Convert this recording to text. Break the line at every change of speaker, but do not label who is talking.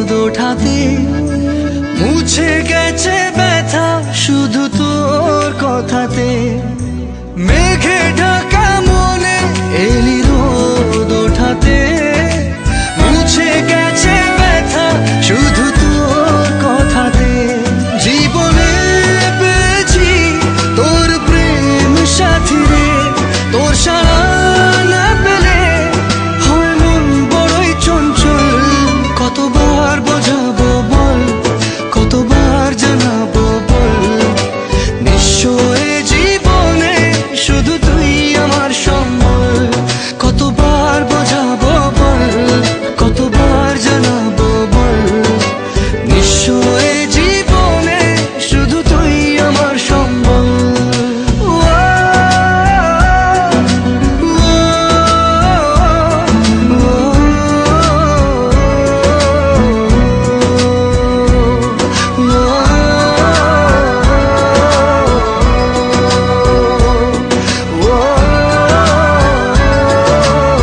রোদ ওঠাতে মুছে গেছে ব্যথা শুধু তোর কথাতে মেঘে ঢা sure